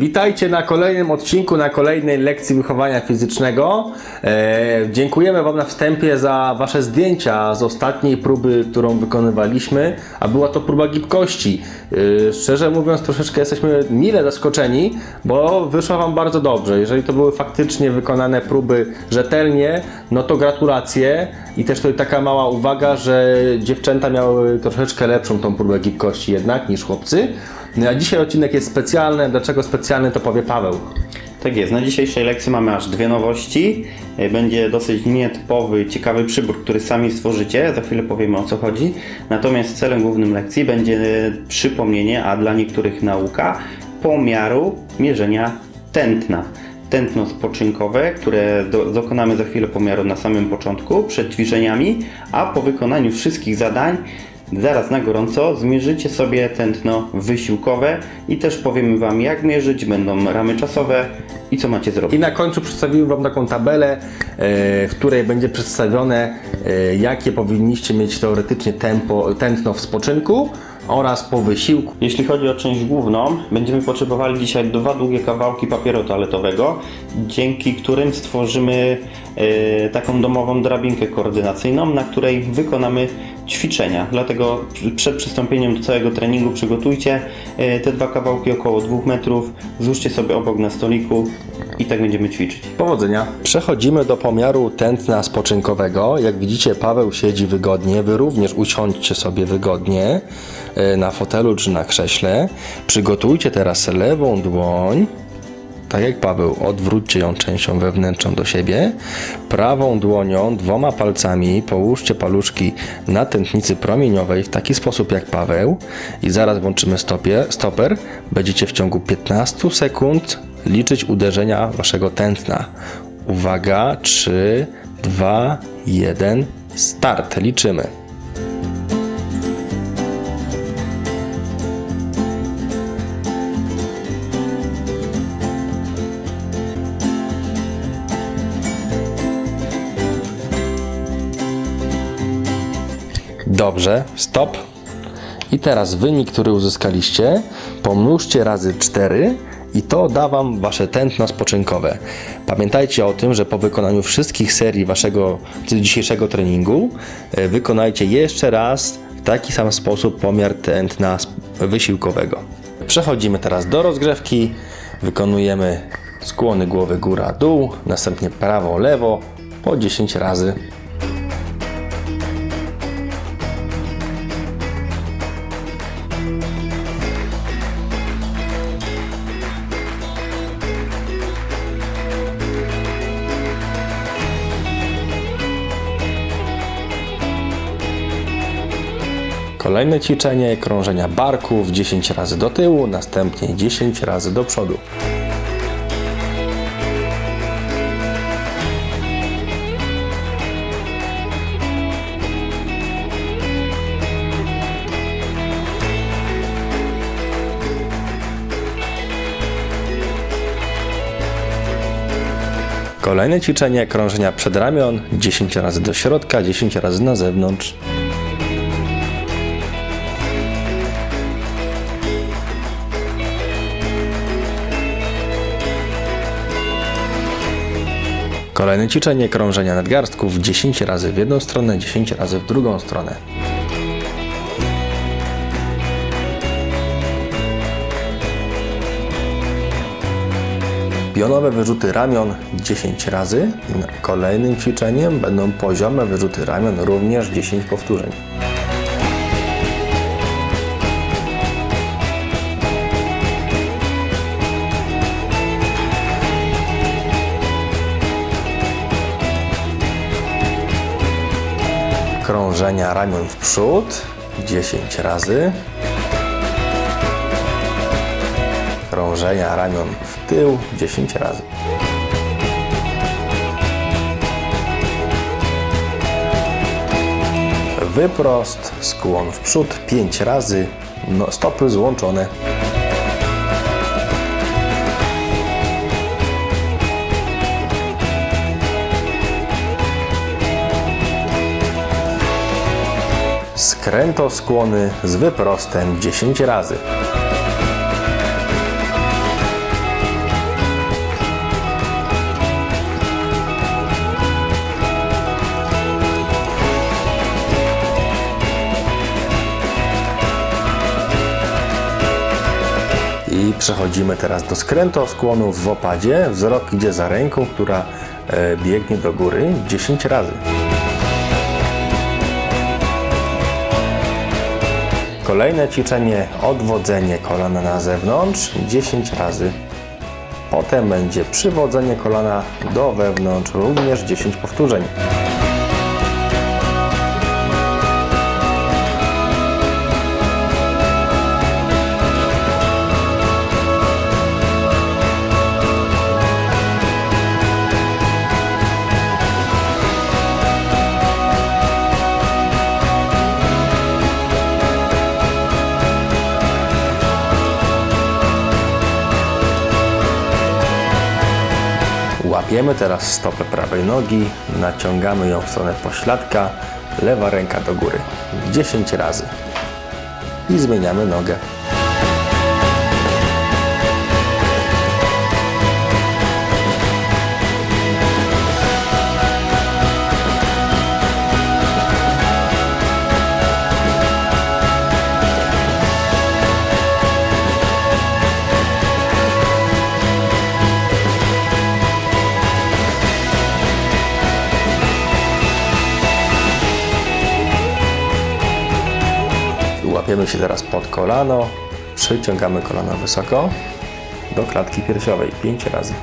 Witajcie na kolejnym odcinku, na kolejnej lekcji wychowania fizycznego. E, dziękujemy Wam na wstępie za Wasze zdjęcia z ostatniej próby, którą wykonywaliśmy, a była to próba gibkości. E, szczerze mówiąc, troszeczkę jesteśmy mile zaskoczeni, bo wyszło Wam bardzo dobrze. Jeżeli to były faktycznie wykonane próby rzetelnie, no to gratulacje. I też tutaj taka mała uwaga, że dziewczęta miały troszeczkę lepszą tą próbę gibkości jednak niż chłopcy. No a dzisiaj odcinek jest specjalny. Dlaczego specjalny, to powie Paweł. Tak jest, na dzisiejszej lekcji mamy aż dwie nowości. E, Będzie dosyć nietypowy, ciekawy przybór, który sami stworzycie. Za chwilę powiemy o co chodzi. Natomiast celem głównym lekcji będzie e, przypomnienie, a dla niektórych nauka, pomiaru mierzenia tętna. Tętno spoczynkowe, które do, dokonamy za chwilę pomiaru na samym początku, przed ćwiczeniami, a po wykonaniu wszystkich zadań Zaraz na gorąco zmierzycie sobie tętno wysiłkowe i też powiemy Wam jak mierzyć, będą ramy czasowe i co macie I zrobić. na końcu przedstawiłem Wam taką tabelę, e, w której będzie przedstawione, e, jakie powinniście mieć teoretycznie tempo, tętno w spoczynku oraz po wysiłku. Jeśli chodzi o część główną, będziemy potrzebowali dzisiaj dwa długie kawałki papieru toaletowego, dzięki którym stworzymy taką domową drabinkę koordynacyjną, na której wykonamy ćwiczenia. Dlatego przed przystąpieniem do całego treningu przygotujcie e, te dwa kawałki około 2 metrów, złóżcie sobie obok na stoliku i tak będziemy ćwiczyć. Powodzenia. Przechodzimy do pomiaru tętna spoczynkowego. Jak widzicie, Paweł siedzi wygodnie. Wy również usiądźcie sobie wygodnie e, na fotelu czy na krześle. Przygotujcie teraz lewą dłoń. Tak jak Paweł, odwróćcie ją częścią wewnętrzną do siebie. Prawą dłonią, dwoma palcami połóżcie paluszki na tętnicy promieniowej w taki sposób jak Paweł i zaraz włączymy stopie, stoper. Będziecie w ciągu 15 sekund liczyć uderzenia waszego tętna. Uwaga, 3, 2, 1, start. Liczymy. Dobrze, stop. I teraz wynik, który uzyskaliście, pomnóżcie razy 4 i to da Wam Wasze tętno spoczynkowe. Pamiętajcie o tym, że po wykonaniu wszystkich serii Waszego dzisiejszego treningu e, wykonajcie jeszcze raz w taki sam sposób pomiar tętna wysiłkowego. Przechodzimy teraz do rozgrzewki. Wykonujemy skłony głowy góra-dół, następnie prawo-lewo po 10 razy. Kolejne ćwiczenie krążenia barków 10 razy do tyłu, następnie 10 razy do przodu. Kolejne ćwiczenie krążenia przedramion 10 razy do środka, 10 razy na zewnątrz. Kolejne ćwiczenie krążenia nadgarstków 10 razy w jedną stronę, 10 razy w drugą stronę. Pionowe wyrzuty ramion 10 razy. Kolejnym ćwiczeniem będą poziome wyrzuty ramion, również 10 powtórzeń. Krążenia ramion w przód 10 razy. Krążenia ramion w tył 10 razy. Wyprost, skłon w przód 5 razy, no, stopy złączone. skręto skłony z wyprostem 10 razy. I przechodzimy teraz do skrętoskłonów w opadzie. Wzrok idzie za ręką, która e, biegnie do góry 10 razy. Kolejne ćwiczenie odwodzenie kolana na zewnątrz 10 razy. Potem będzie przywodzenie kolana do wewnątrz, również 10 powtórzeń. Łapiemy teraz stopę prawej nogi, naciągamy ją w stronę pośladka, lewa ręka do góry 10 razy i zmieniamy nogę. Łapiemy się teraz pod kolano, przyciągamy kolano wysoko do klatki piersiowej 5 razy.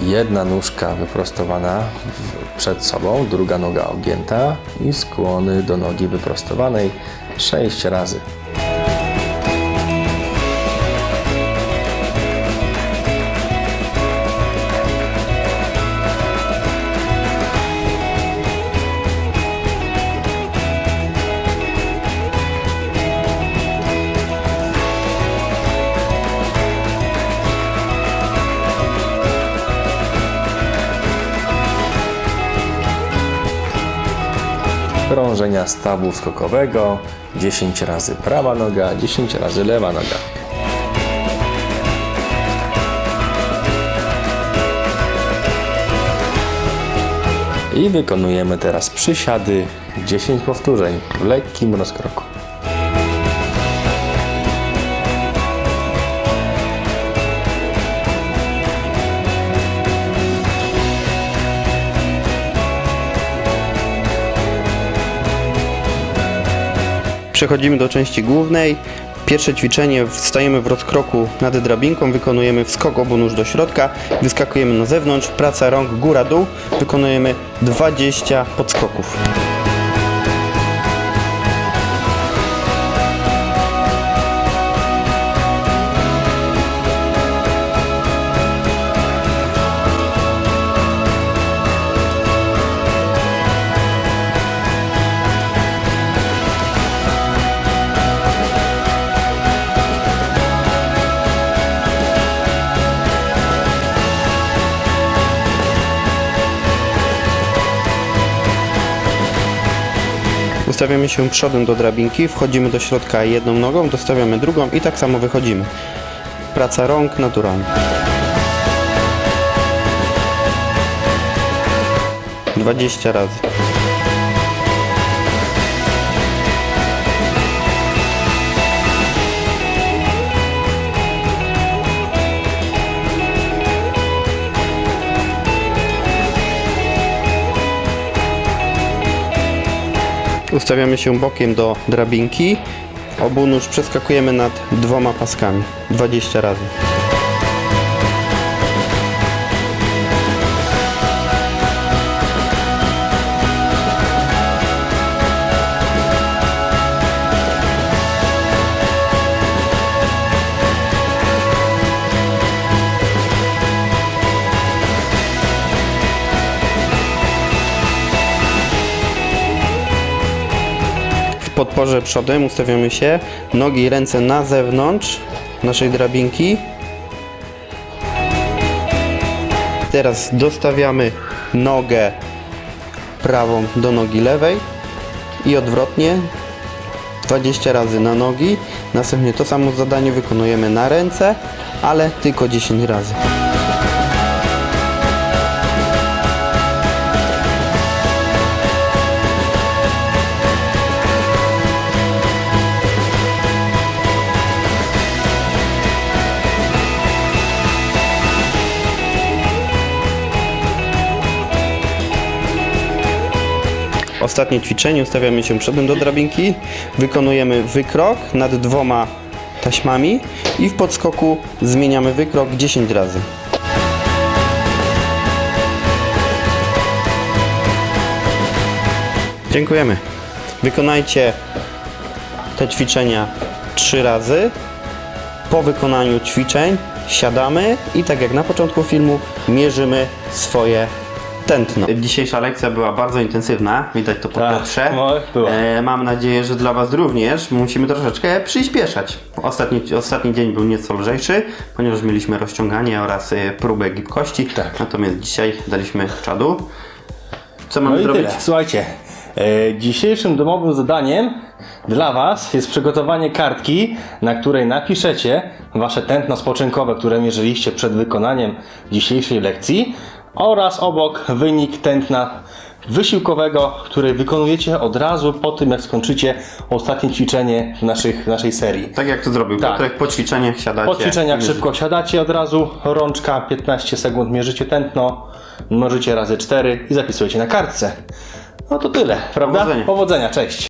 Jedna nóżka wyprostowana przed sobą, druga noga ogięta i skłony do nogi wyprostowanej 6 razy. Krążenia stawu skokowego 10 razy prawa noga, 10 razy lewa noga. I wykonujemy teraz przysiady 10 powtórzeń w lekkim rozkroku. Przechodzimy do części głównej. Pierwsze ćwiczenie, wstajemy w rozkroku nad drabinką, wykonujemy wskok obu nóż do środka, wyskakujemy na zewnątrz, praca rąk góra-dół, wykonujemy 20 podskoków. Ustawiamy się przodem do drabinki, wchodzimy do środka jedną nogą, dostawiamy drugą i tak samo wychodzimy. Praca rąk naturalnie. Dwadzieścia razy. Ustawiamy się bokiem do drabinki. Obu nóż przeskakujemy nad dwoma paskami. 20 razy. W podporze przodem ustawiamy się, nogi i ręce na zewnątrz naszej drabinki. Teraz dostawiamy nogę prawą do nogi lewej i odwrotnie. 20 razy na nogi. Następnie to samo zadanie wykonujemy na ręce, ale tylko 10 razy. Ostatnie ćwiczenie, ustawiamy się przodem do drabinki, wykonujemy wykrok nad dwoma taśmami i w podskoku zmieniamy wykrok 10 razy. Dziękujemy. Wykonajcie te ćwiczenia 3 razy. Po wykonaniu ćwiczeń siadamy i tak jak na początku filmu mierzymy swoje tętno. Dzisiejsza lekcja była bardzo intensywna, widać to po Tak, Piotrze. no. E, mam nadzieję, że dla Was również musimy troszeczkę przyspieszać. Ostatni, ostatni dzień był nieco lżejszy, ponieważ mieliśmy rozciąganie oraz e, próbę gibkości. Tak. Natomiast dzisiaj daliśmy czadu. Co mamy No zrobić? tyle. Słuchajcie, e, dzisiejszym domowym zadaniem dla Was jest przygotowanie kartki, na której napiszecie Wasze tętno spoczynkowe, które mierzyliście przed wykonaniem dzisiejszej lekcji oraz obok wynik tętna wysiłkowego, który wykonujecie od razu po tym, jak skończycie ostatnie ćwiczenie w, naszych, naszej serii. Tak jak to zrobił Tak. Piotrek, po ćwiczeniach siadacie. Po ćwiczeniach szybko siadacie od razu, rączka 15 sekund mierzycie tętno, mnożycie razy 4 i zapisujecie na kartce. No to tyle, prawda? Powodzenia. Powodzenia, cześć.